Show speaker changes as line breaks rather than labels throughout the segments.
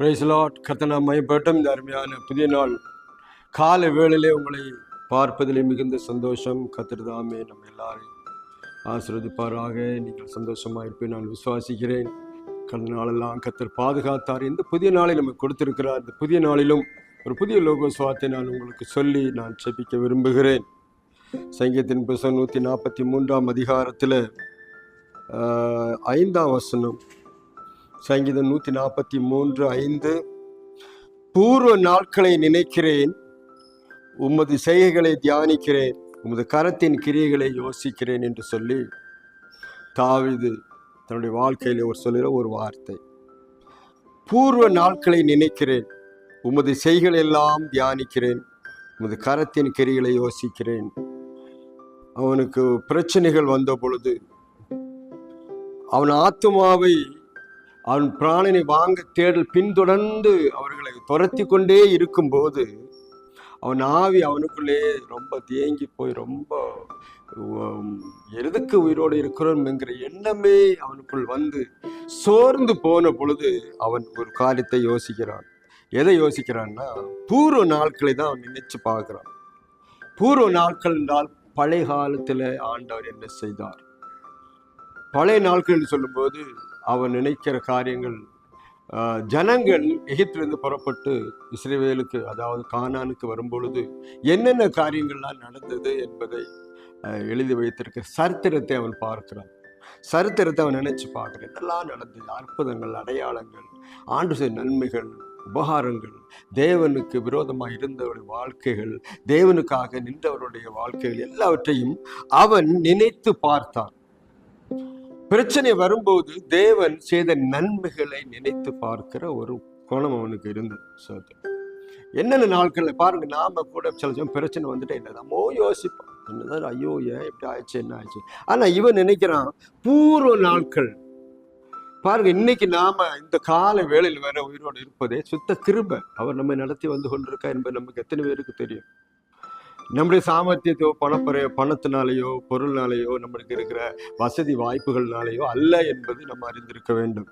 Price lot கத்தனா மைப்பட்டும் இந்த அருமையான புதிய நாள் காலை வேளையிலே உங்களை பார்ப்பதிலே மிகுந்த சந்தோஷம். கத்திரதாமே நம்ம எல்லாரையும் ஆசிர்வதிப்பாராக. நீங்கள் சந்தோஷமாக இருப்பேன் நான் விசுவாசிக்கிறேன். கடந்த நாளெல்லாம் கத்தர் பாதுகாத்தார். இந்த புதிய நாளை நமக்கு கொடுத்திருக்கிறார். இந்த புதிய நாளிலும் ஒரு புதிய லோகோ சுவாத்தை நான் உங்களுக்கு சொல்லி நான் செபிக்க விரும்புகிறேன். சங்கீதத்தின் புசம் நூற்றி நாற்பத்தி மூன்றாம் அதிகாரத்தில் ஐந்தாம் வசனம். சங்கீதம் நூற்றி நாற்பத்தி மூன்று ஐந்து. பூர்வ நாட்களை நினைக்கிறேன் உமது செய்கைகளை தியானிக்கிறேன் உமது கரத்தின் கிரியைகளை யோசிக்கிறேன் என்று சொல்லி தாவிது தன்னுடைய வாழ்க்கையில் ஒரு சொல்லுகிற ஒரு வார்த்தை. பூர்வ நாட்களை நினைக்கிறேன் உமது செய்கள் எல்லாம் தியானிக்கிறேன் உமது கரத்தின் கிரிகளை யோசிக்கிறேன். அவனுக்கு பிரச்சனைகள் வந்த பொழுது அவன் ஆத்துமாவை அவன் பிராணனை வாங்க தேடல் பின்தொடர்ந்து அவர்களை துரத்தி கொண்டே இருக்கும்போது அவன் ஆவி அவனுக்குள்ளே ரொம்ப தேங்கி போய் ரொம்ப எதுக்கு உயிரோடு இருக்கிறோம் என்கிற எண்ணமே அவனுக்குள் வந்து சோர்ந்து போன பொழுது அவன் ஒரு காரியத்தை யோசிக்கிறான். எதை யோசிக்கிறான்னா பூர்வ நாட்களை தான் அவன் நினைச்சு பார்க்கிறான். பூர்வ நாட்கள் என்றால் பழைய காலத்தில் ஆண்டவர் என்ன செய்தார்? பழைய நாட்கள் என்று சொல்லும்போது அவன் நினைக்கிற காரியங்கள் ஜனங்கள் எகிப்திலிருந்து புறப்பட்டு இஸ்ரேவேலுக்கு அதாவது கானானுக்கு வரும்பொழுது என்னென்ன காரியங்கள்லாம் நடந்தது என்பதை எழுதி வைத்திருக்க சரித்திரத்தை அவன் பார்க்கிறான். சரித்திரத்தை அவன் நினைச்சு பார்க்குறேன். இதெல்லாம் நடந்தது? அற்புதங்கள் அடையாளங்கள் ஆண்டு செய்த நன்மைகள் உபகாரங்கள் தேவனுக்கு விரோதமாக இருந்தவருடைய வாழ்க்கைகள் தேவனுக்காக நின்றவருடைய வாழ்க்கைகள் எல்லாவற்றையும் அவன் நினைத்து பார்த்தான். பிரச்சனை வரும்போது தேவன் செய்த நன்மைகளை நினைத்து பார்க்கிற ஒரு குணம் அவனுக்கு இருந்தது சோதரன் என்னென்ன நாட்கள்ல பாருங்க நாம கூட சில சமயம் பிரச்சனை வந்துட்டு என்னதாமோ யோசிப்போம் என்னதான் ஐயோ ஏன் இப்படி ஆயிடுச்சு என்ன ஆயிடுச்சு? ஆனா இவன் நினைக்கிறான் பூர்வ நாட்கள். பாருங்க இன்னைக்கு நாம இந்த கால வேளையில் வேற உயிரோடு இருப்பதே சுத்த கிருப. அவர் நம்மை நடத்தி வந்து கொண்டிருக்கா என்பது நமக்கு எத்தனை பேருக்கு தெரியும்? நம்முடைய சாமர்த்தியத்தோ பணப்பறைய பணத்தினாலேயோ பொருள்னாலேயோ நம்மளுக்கு இருக்கிற வசதி வாய்ப்புகள்னாலேயோ அல்ல என்பது நம்ம அறிந்திருக்க வேண்டும்.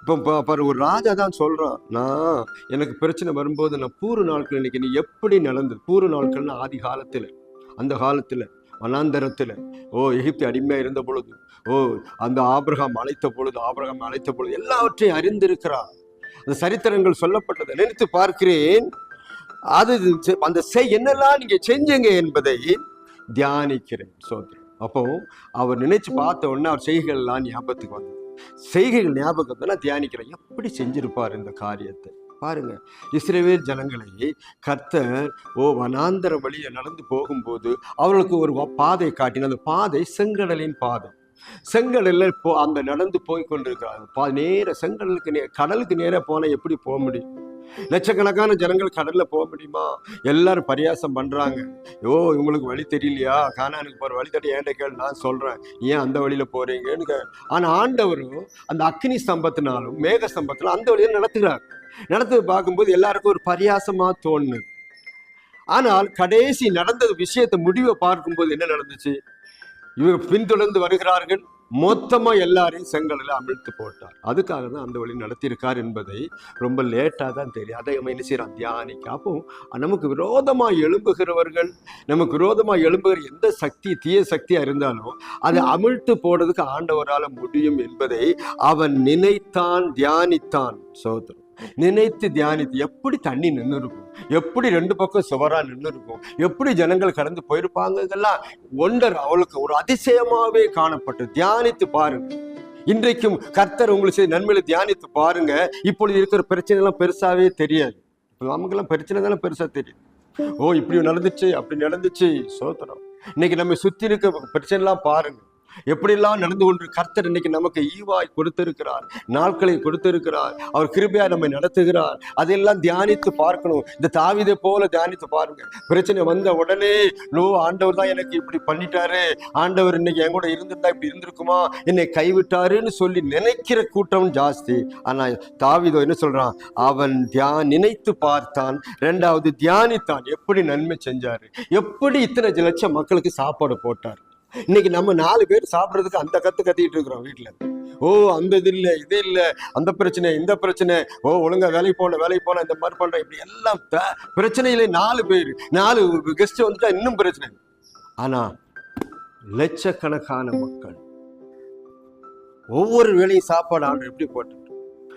இப்போ பாரு ஒரு ராஜா தான் சொல்கிறான் நான் எனக்கு பிரச்சனை வரும்போது நான் பூர்வ நாட்கள் இன்னைக்கு நீ எப்படி நடந்தது பூர்வ நாட்கள்னு ஆதி காலத்தில் அந்த காலத்தில் மனாந்தரத்தில் ஓ எகிப்து அடிமையாக இருந்த பொழுது ஓ அந்த ஆபிரகாம் அழைத்த பொழுது ஆபிரகாம் அழைத்த பொழுது எல்லாவற்றையும் அறிந்திருக்கிறார் அந்த சரித்திரங்கள் சொல்லப்பட்டதை நினைத்து பார்க்கிறேன் அது செ- அந்த செய் என்னெல்லாம் நீங்க செஞ்சீங்க என்பதை தியானிக்கிறேன் சோதரன் அப்போ அவர் நினைச்சு பார்த்த உடனே அவர் செய்கைகள்லாம் ஞாபகத்துக்கு வந்தது. செய்கைகள் ஞாபகத்தெல்லாம் தியானிக்கிறேன். எப்படி செஞ்சிருப்பார் இந்த காரியத்தை? பாருங்க இஸ்ரேவேல் ஜனங்களை கர்த்தர் ஓ வனாந்தர வழியை நடந்து போகும்போது அவர்களுக்கு ஒரு பாதை காட்டின அந்த பாதை செங்கடலின் பாதை. செங்கடல்ல போ அந்த நடந்து போய் கொண்டிருக்கிறாங்க பா நேர செங்கடலுக்கு நே கடலுக்கு நேராக போனால் எப்படி போக முடியும்? லட்சக்கணக்கான ஜனங்கள் கடல்ல போக முடியுமா? எல்லாரும் பரியாசம் பண்றாங்க. ஓ இவங்களுக்கு வழி தெரியலையா? காணானுக்கு போற வழி தட்டி ஏன்ட கேள் நான் சொல்றேன். ஏன் அந்த வழியில போறீங்கன்னு ஆனா ஆண்டவரும் அந்த அக்னி சம்பத்தினாலும் மேக சம்பத்தினாலும் அந்த வழியில நடத்துகிறார் நடத்து பார்க்கும்போது எல்லாருக்கும் ஒரு பரியாசமா தோணுது. ஆனால் கடைசி நடந்த விஷயத்தை முடிவை பார்க்கும்போது என்ன நடந்துச்சு? இவங்க பின்தொடர்ந்து வருகிறார்கள். மொத்தமா எல்லாரையும் செங்கலில் அமிழ்த்து போட்டார். அதுக்காக தான் அந்த வழி நடத்தியிருக்கார் என்பதை ரொம்ப லேட்டாக தான் தெரியும். அதை அவன் என்ன செய்கிறான் தியானிக்க. அப்போ நமக்கு விரோதமா எழும்புகிறவர்கள் நமக்கு விரோதமா எழும்புகிற எந்த சக்தி தீய சக்தியா இருந்தாலும் அதை அமிழ்த்து போடுறதுக்கு ஆண்டவரால் முடியும் என்பதை அவன் நினைத்தான் தியானித்தான் சோதரம் நினைத்து தியானித்து எப்படி தண்ணி நின்று இருக்கும் எப்படி ரெண்டு பக்கம் சுவரா நின்று இருக்கும் எப்படி ஜனங்கள் கடந்து போயிருப்பாங்க இதெல்லாம் ஒண்டர் அவளுக்கு ஒரு அதிசயமாவே காணப்பட்டு தியானித்து பாருங்க. இன்றைக்கும் கர்த்தர் உங்களுக்கு நன்மையில தியானித்து பாருங்க. இப்பொழுது இருக்கிற பிரச்சனை எல்லாம் பெருசாவே தெரியாது. இப்ப நமக்கெல்லாம் பிரச்சனை தானே பெருசா தெரியும். ஓ இப்படி நடந்துச்சு அப்படி நடந்துச்சு. சோதனம் இன்னைக்கு நம்ம சுத்தி இருக்க பிரச்சனை எல்லாம் பாருங்க. எப்படிலாம் நடந்து கொண்டு கர்த்தர் இன்னைக்கு நமக்கு ஈவாய் கொடுத்திருக்கிறார் நாட்களை கொடுத்திருக்கிறார் அவர் கிருபையா நம்மை நடத்துகிறார் அதையெல்லாம் தியானித்து பார்க்கணும். இந்த தாவிதை போல தியானித்து பாருங்க. பிரச்சனை வந்த உடனே லோ ஆண்டவர் தான் எனக்கு இப்படி பண்ணிட்டாரு. ஆண்டவர் இன்னைக்கு என் கூட இருந்திருந்தா இப்படி இருந்திருக்குமா? என்னை கைவிட்டாருன்னு சொல்லி நினைக்கிற கூட்டம் ஜாஸ்தி. ஆனா தாவிதோ என்ன சொல்றான்? அவன் தியான் நினைத்து பார்த்தான். ரெண்டாவது தியானித்தான். எப்படி நன்மை செஞ்சாரு? எப்படி இத்தனை லட்சம் மக்களுக்கு சாப்பாடு போட்டார்? இன்னைக்கு நம்ம நாலு பேர் சாப்பிட்றதுக்கு அந்த கத்து கத்திட்டு இருக்கிறோம் வீட்டுல ஓ அந்த இது இல்லை இது இல்லை அந்த பிரச்சனை இந்த பிரச்சனை. ஓ ஒழுங்கா வேலைக்கு போன வேலைக்கு போன இந்த மாதிரி பண்ற இப்படி எல்லாம் பிரச்சனையிலே பிரச்சனையில நாலு பேர். நாலு கெஸ்ட் வந்துட்டா இன்னும் பிரச்சனை. ஆனா லட்சக்கணக்கான மக்கள் ஒவ்வொரு வேலையும் சாப்பாடு ஆர்டர் எப்படி போட்டு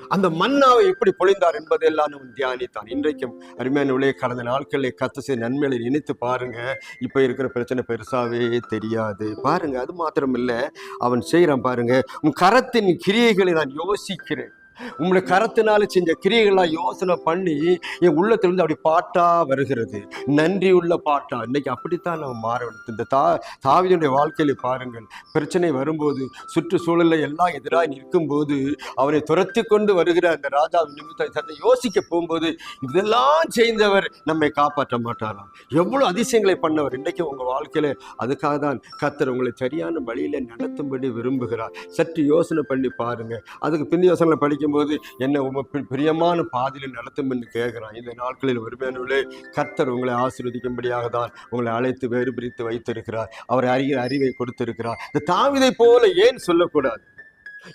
அந்த மன்னாவை எப்படி பொழிந்தார் என்பதெல்லாம் நம்ம தியானித்தான். இன்றைக்கும் அருமையான உலக கடந்த நாட்களில் கத்த செய்த நன்மைகளை நினைத்து பாருங்க. இப்போ இருக்கிற பிரச்சனை பெருசாவே தெரியாது. பாருங்க அது மாத்திரம் இல்லை அவன் செய்கிறான் பாருங்க. உன் கரத்தின் கிரியைகளை நான் யோசிக்கிறேன். உங்களுடைய கரத்தினால செஞ்ச கிரியைகள்லாம் யோசனை பண்ணி என் உள்ளத்திலிருந்து அப்படி பாட்டா வருகிறது. நன்றி உள்ள பாட்டா. இன்னைக்கு அப்படித்தான் நம்ம மாற வேண்டும் இந்த தா தாவிதனுடைய வாழ்க்கையில பாருங்கள். பிரச்சனை வரும்போது சுற்றுச்சூழல்ல எல்லாம் எதிராக நிற்கும்போது அவனை துரத்தி கொண்டு வருகிற அந்த ராஜா நிமித்தம் யோசிக்க போகும்போது இதெல்லாம் செய்தவர் நம்மை காப்பாற்ற மாட்டாராம். எவ்வளவு அதிசயங்களை பண்ணவர். இன்றைக்கு உங்க வாழ்க்கையில அதுக்காக தான் கத்தர் உங்களை சரியான வழியில நடத்தும்படி விரும்புகிறார். சற்று யோசனை பண்ணி பாருங்க. அதுக்கு பிந்தி யோசனை போது என்ன உம பிரியமான பாதையில் நடத்தும் என்று கேட்கிறான். இந்த நாட்களில் வருமானவர்களே கர்த்தர் உங்களை ஆசீர்வதிக்கும்படியாக தான் உங்களை அழைத்து வேறு பிரித்து வைத்திருக்கிறார். அவர் அறிகிற அறிவை கொடுத்திருக்கிறார். இந்த தாவிதை போல ஏன் சொல்லக்கூடாது?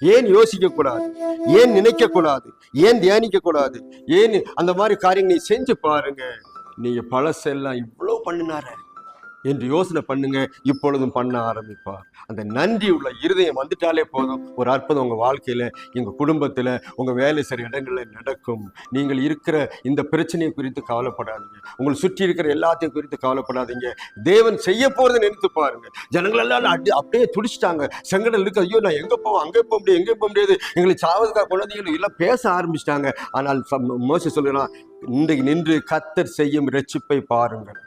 ஏன் யோசிக்க கூடாது ஏன் நினைக்க கூடாது ஏன் தியானிக்க கூடாது ஏன் அந்த மாதிரி காரியங்களை செஞ்சு பாருங்க. நீங்க பழசெல்லாம் இவ்வளவு பண்ணினார. என்று யோசனை பண்ணுங்க. இப்பொழுதும் பண்ண ஆரம்பிப்பார். அந்த நன்றி உள்ள இருதயம் வந்துட்டாலே போதும். ஒரு அற்புதம் உங்கள் வாழ்க்கையில் எங்கள் குடும்பத்தில் உங்கள் வேலை செய்கிற இடங்களில் நடக்கும். நீங்கள் இருக்கிற இந்த பிரச்சனையை குறித்து கவலைப்படாதீங்க. உங்களை சுற்றி இருக்கிற எல்லாத்தையும் குறித்து கவலைப்படாதீங்க. தேவன் செய்ய போகிறத நினைத்து பாருங்க. ஜனங்கள் எல்லாம் அடி அப்படியே துடிச்சிட்டாங்க. சங்கடம் இருக்கு ஐயோ நான் எங்கே போவோம்? அங்கே போக முடியாது எங்கே போக முடியாது? எங்களை சாவதுக்காக குழந்தைகள் எல்லாம் பேச ஆரம்பிச்சிட்டாங்க. ஆனால் மோசி சொல்லுறான் இன்றைக்கு நின்று கத்தர் செய்யும் ரட்சிப்பை பாருங்கள்.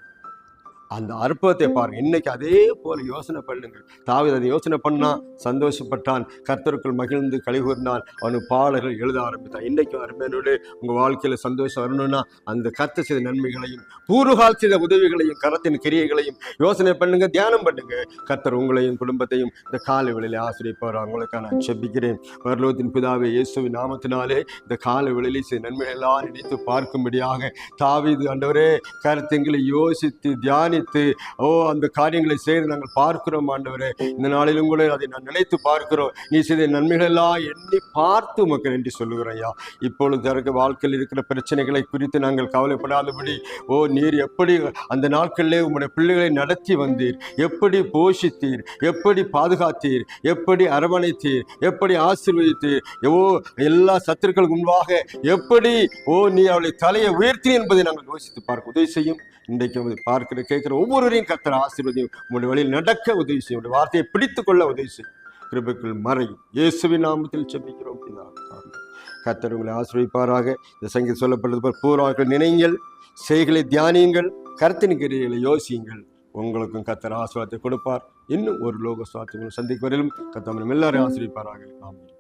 அந்த அற்புதத்தை பாருங்க இன்னைக்கு அதே போல யோசனை பண்ணுங்க தாவீது அதை யோசனை பண்ணா சந்தோஷப்பட்டான். கர்த்தருக்குள் மகிழ்ந்து கழிவுறினான் அவனுக்கு பாடல்கள் எழுத ஆரம்பித்தான். இன்னைக்கும் அருமையோடு உங்க வாழ்க்கையில சந்தோஷம் வரணும்னா அந்த கர்த்தர் செய்த நன்மைகளையும் பூர்வகால் செய்த உதவிகளையும் கரத்தின் கிரியைகளையும் யோசனை பண்ணுங்க தியானம் பண்ணுங்க. கர்த்தர் உங்களையும் குடும்பத்தையும் இந்த காலை வேளையில ஆசிரியப்பார்? அவங்களுக்காக நான் செபிக்கிறேன். வரலோகத்தின் பிதாவே இயேசுவின் நாமத்தினாலே இந்த காலை வேளையிலே செய்த நன்மைகள் எல்லாம் நினைத்து பார்க்கும்படியாக தாவீது ஆண்டவரே கருத்துங்களை யோசித்து தியானித்து ஓ அந்த காரியங்களை செய்து நாங்கள் பார்க்கிறோம் ஆண்டவரே. இந்த நாளிலும் கூட அதை நான் நினைத்து பார்க்கிறோம். நீ செய்த நன்மைகளெல்லாம் எண்ணி பார்த்து உமக்கு நன்றி சொல்லுகிறையா ஐயா இப்பொழுது இருக்க வாழ்க்கையில் இருக்கிற பிரச்சனைகளை குறித்து நாங்கள் கவலைப்படாதபடி ஓ நீர் எப்படி அந்த நாட்களிலே உங்களுடைய பிள்ளைகளை நடத்தி வந்தீர்? எப்படி போஷித்தீர்? எப்படி பாதுகாத்தீர்? எப்படி அரவணைத்தீர்? எப்படி ஆசீர்வதித்தீர்? ஓ எல்லா சத்துருக்களுக்கு முன்பாக எப்படி ஓ நீ அவளை தலையை உயர்த்தி என்பதை நாங்கள் யோசித்து பார்க்க உதவி செய்யும். இன்றைக்கு பார்க்கிற கேட்கிற ஒவ்வொருவரையும் கத்தர் ஆசீர்வதியும் உங்களுடைய வழியில் நடக்க உதவி செய்யும் உங்களுடைய வார்த்தையை பிடித்து கொள்ள உதவி செய்யும். கிருபைக்குள் மறையும். இயேசுவின் நாமத்தில் செபிக்கிறோம் கத்தர் உங்களை ஆசிரியப்பாராக இந்த சங்கீதம் சொல்லப்பட்டது போல் பூர்வாக்கள் நினைங்கள் செய்களை தியானியுங்கள் கருத்தின் கிரியைகளை யோசியுங்கள். உங்களுக்கும் கத்தர் ஆசிரியத்தை கொடுப்பார். இன்னும் ஒரு லோக சுவாத்திகளை சந்திக்கும் வரையிலும் கத்தமரம் எல்லாரும் ஆசிரியப்பாராக ஆமாம்